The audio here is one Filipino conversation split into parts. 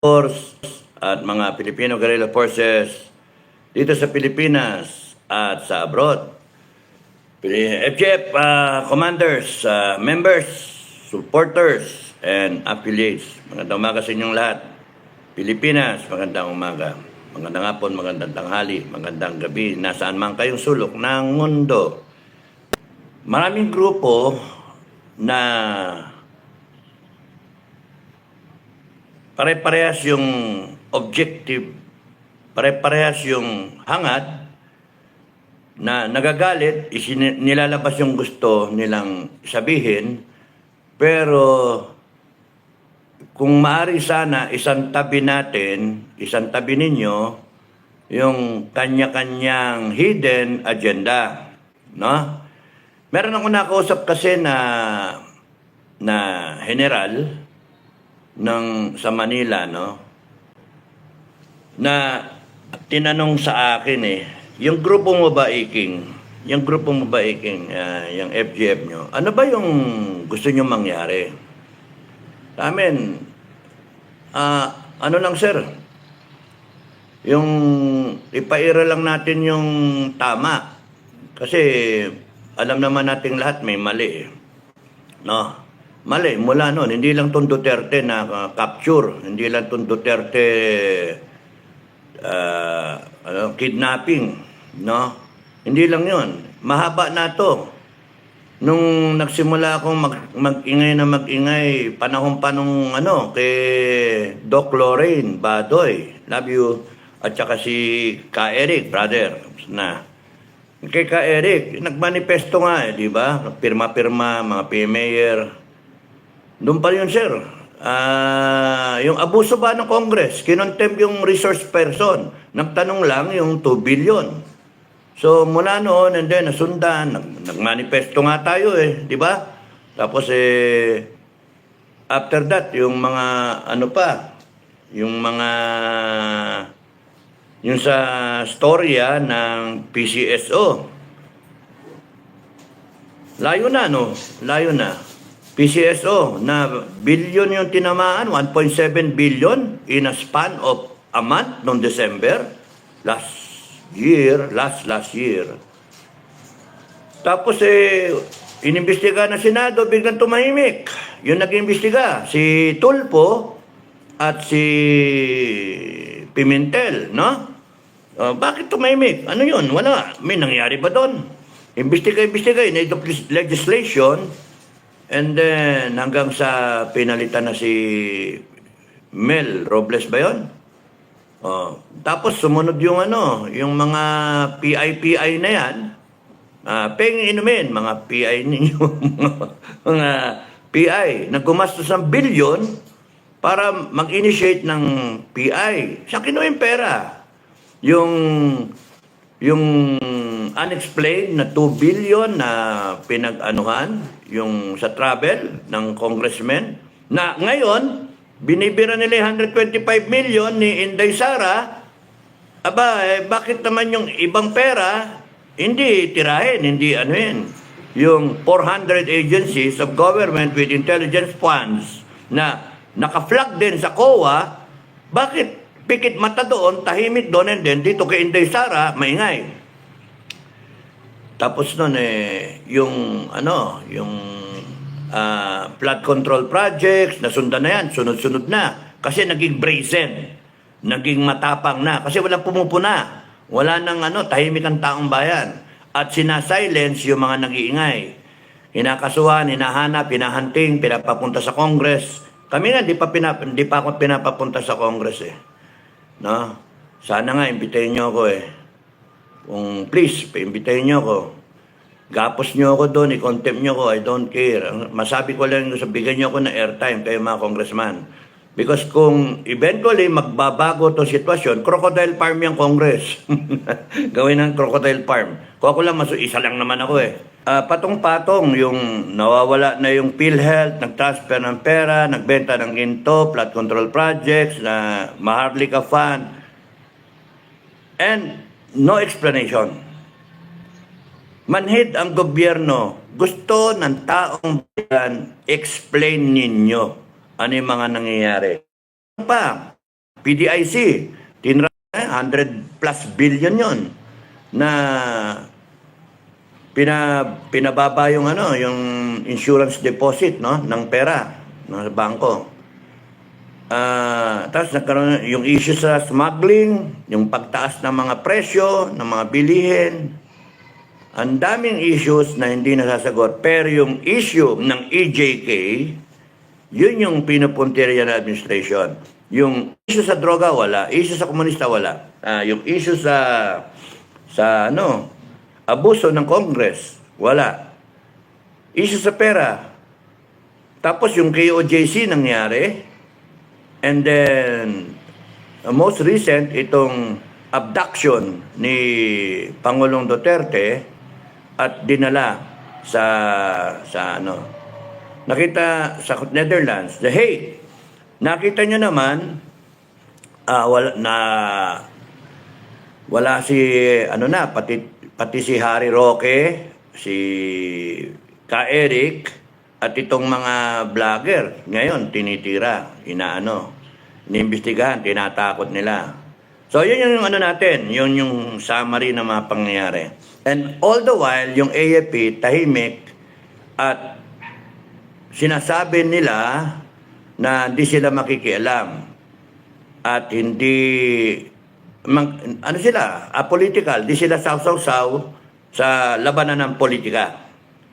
Force at mga Filipino guerrilla forces dito sa Pilipinas at sa abroad. FGF uh, commanders, uh, members, supporters, and affiliates. Magandang umaga sa inyong lahat. Pilipinas, magandang umaga. Magandang hapon, magandang tanghali, magandang gabi, nasaan man kayong sulok ng mundo. Maraming grupo na pare-parehas yung objective, pare-parehas yung hangad na nagagalit, isin- nilalabas yung gusto nilang sabihin, pero kung maari sana isang tabi natin, isang tabi ninyo, yung kanya-kanyang hidden agenda. No? Meron ako nakausap kasi na na general ng sa Manila, no? Na tinanong sa akin eh, yung grupo mo ba, Iking? Yung grupo mo ba, Iking, ah, yung FGF nyo, ano ba yung gusto nyo mangyari? Sa amin, ah, ano lang sir, yung ipaira lang natin yung tama. Kasi alam naman nating lahat may mali eh. No? Mali, mula noon, hindi lang itong Duterte na uh, capture, hindi lang itong Duterte uh, ano, kidnapping, no? Hindi lang yon Mahaba na to. Nung nagsimula akong mag, mag-ingay na mag-ingay, panahon pa nung ano, kay Doc Lorraine Badoy, love you, at saka si Ka Eric, brother, na. Kay Ka Eric, nagmanifesto nga eh, di ba? Pirma-pirma, mga PMayor, doon pa yun, sir. Ah, yung abuso ba ng Congress? Kinontempt yung resource person. Nagtanong lang yung 2 billion. So, mula noon, and then, nasundan, nag, nagmanifesto nga tayo eh, di ba? Tapos eh, after that, yung mga, ano pa, yung mga, yung sa storya ng PCSO, Layo na, no? Layo na. PCSO na billion yung tinamaan, 1.7 billion in a span of a month noong December last year, last last year. Tapos eh, inimbestiga na Senado, biglang tumahimik. Yung nag-imbestiga, si Tulpo at si Pimentel, no? Uh, bakit tumahimik? Ano yun? Wala. May nangyari ba doon? Imbestiga-imbestiga, in aid of legislation, and then hanggang sa pinalitan na si Mel Robles ba yun? Oh, tapos sumunod yung ano, yung mga PI-PI na yan, ah penging inumin, mga PI ninyo, mga PI, na gumastos ng bilyon para mag-initiate ng PI. Siya kinuha yung pera. Yung, yung unexplained na 2 billion na pinag-anuhan, yung sa travel ng congressman, na ngayon, binibira nila yung 125 million ni Inday Sara, aba, eh, bakit naman yung ibang pera, hindi tirahin, hindi ano yun. Yung 400 agencies of government with intelligence funds na naka-flag din sa COA, bakit pikit mata doon, tahimik doon, and then dito kay Inday Sara, maingay. Tapos nun eh, yung ano, yung ah, flood control projects, nasundan na yan, sunod-sunod na. Kasi naging brazen, naging matapang na. Kasi walang pumupuna. Wala nang ano, tahimik ang taong bayan. At sinasilence yung mga nag-iingay. Hinakasuhan, hinahanap, hinahanting, pinapapunta sa Congress. Kami nga, di pa, pinap di pa ako pinapapunta sa Congress eh. No? Sana nga, imbitahin nyo ako eh. Kung please, paimbitahin nyo ako. Gapos nyo ako doon, i-contempt nyo ako, I don't care. Masabi ko lang, bigyan nyo ako ng airtime kayo mga congressman. Because kung eventually magbabago to sitwasyon, crocodile farm yung Congress. Gawin ng crocodile farm. Kung ako lang, masu isa lang naman ako eh. Ah, patong-patong yung nawawala na yung PhilHealth, nag-transfer ng pera, nagbenta ng ginto, flood control projects, na Maharlika Fund, and no explanation. Manhid ang gobyerno. Gusto ng taong bayan, explain ninyo ano yung mga nangyayari. Ano pa, PDIC, tinra, eh, 100 plus billion yon na pina, pinababa yung ano, yung insurance deposit no ng pera ng bangko. Ah, tapos nagkaroon yung issue sa smuggling, yung pagtaas ng mga presyo ng mga bilihin. Ang daming issues na hindi nasasagot. Pero yung issue ng EJK, yun yung pinupuntirya ng administration. Yung issue sa droga, wala. Issue sa komunista, wala. Ah, yung issue sa, sa ano, abuso ng Congress, wala. Issue sa pera. Tapos yung KOJC nangyari, And then, uh, most recent, itong abduction ni Pangulong Duterte at dinala sa sa ano nakita sa Netherlands the Hague. Nakita nyo naman ah, wala na wala si ano na pati pati si Harry Roque si Ka Eric at itong mga vlogger ngayon tinitira inaano iniimbestigahan tinatakot nila. So yun yung ano natin yun yung summary ng mga pangyayari. And all the while yung AFP tahimik at sinasabi nila na hindi sila makikialam. At hindi mag, ano sila apolitical di sila saw-saw-saw sa labanan ng politika.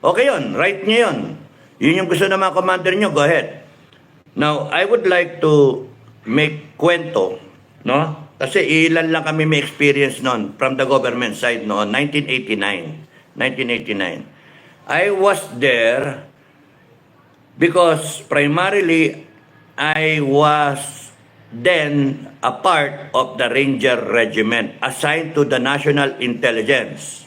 Okay yun right niya yun yun yung gusto ng mga commander nyo. Go ahead. Now I would like to make kwento no? Kasi ilan lang kami may experience noon from the government side noon 1989 1989 I was there because primarily I was then a part of the Ranger Regiment assigned to the National Intelligence.